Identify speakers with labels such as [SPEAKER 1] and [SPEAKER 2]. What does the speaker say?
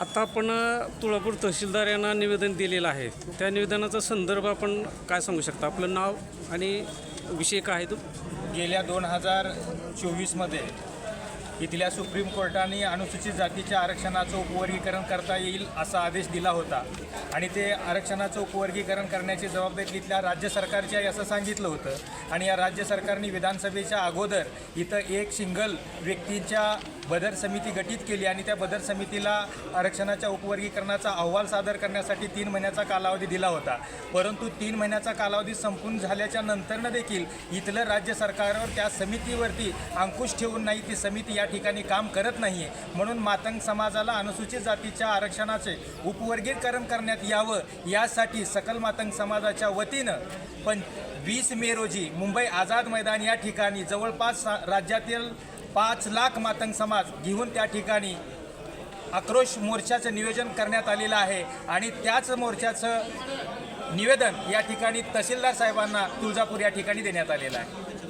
[SPEAKER 1] आता आपण तुळापूर तहसीलदार यांना निवेदन दिलेलं आहे. त्या निवेदनाचा संदर्भ आपण काय सांगू शकता? आपलं नाव आणि विषय काय तो?
[SPEAKER 2] गेल्या दोन हजार चोवीसमध्ये इथल्या सुप्रीम कोर्टाने अनुसूचित जातीच्या आरक्षणाचं उपवर्गीकरण करता येईल असा आदेश दिला होता. आणि ते आरक्षणाचं उपवर्गीकरण करण्याची जबाबदारी इथल्या राज्य सरकारची आहे असं सांगितलं होतं. आणि या राज्य सरकारने विधानसभेच्या अगोदर इथं एक सिंगल व्यक्तीच्या बदर समिती गठीत केली आणि त्या बदर समितीला आरक्षणाच्या उपवर्गीकरणाचा अहवाल सादर करण्यासाठी तीन महिन्याचा कालावधी दिला होता. परंतु तीन महिन्याचा कालावधी संपून झाल्याच्या नंतरनं देखील इथलं राज्य सरकारवर त्या समितीवरती अंकुश ठेवून नाही ती समिती या ठिकाणी काम करत नाही आहे म्हणून मातंग समाजाला अनुसूचित जातीच्या आरक्षणाचे उपवर्गीकरण करण्यात यावं यासाठी सकल मातंग समाजाच्या वतीनं पण वीस मे रोजी मुंबई आझाद मैदान या ठिकाणी जवळपास सा- राज्यातील पाच लाख मातंग समाज घेऊन त्या ठिकाणी आक्रोश मोर्चाचं नियोजन करण्यात आलेलं आहे. आणि त्याच मोर्चाचं निवेदन या ठिकाणी तहसीलदार साहेबांना तुळजापूर या ठिकाणी देण्यात आलेलं आहे.